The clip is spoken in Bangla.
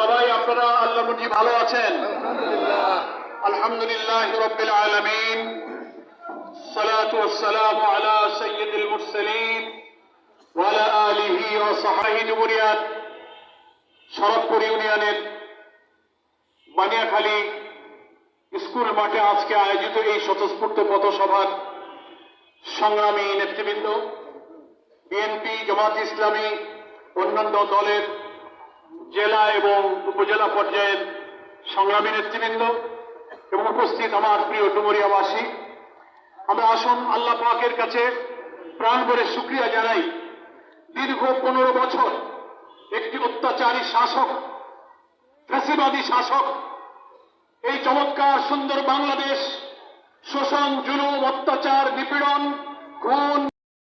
আল্লাহ মুজি ভালো আছেন? আলহামদুলিল্লাহ রব্বিল আলামিন। আলা সাইয়্যিদিল মুরসালিন ওয়া আলা আলিহি ওয়া সাহবিহি জুবরিয়াত শরৎপুর ইউনিয়নের বানিয়াখালী স্কুল মাঠে আজকে আয়োজিত এই স্বতঃস্ফূর্ত পথসভার সংগ্রামী নেতৃবৃন্দ, বিএনপি, জামাত ইসলামী, অন্যান্য দলের জেলা এবং উপজেলা পর্যায়ের সংগ্রামী নেতৃবৃন্দ এবং উপস্থিত আমার প্রিয় ডুমরিয়াবাসী, আমরা আসুন আল্লাহ পাকের কাছে প্রাণ ভরে শুক্রিয়া জানাই। দীর্ঘ পনেরো বছর একটি অত্যাচারী শাসক, ফ্যাসিবাদী শাসক, এই চমৎকার সুন্দর বাংলাদেশ শোষণ, জুলুম, অত্যাচার, নিপীড়ন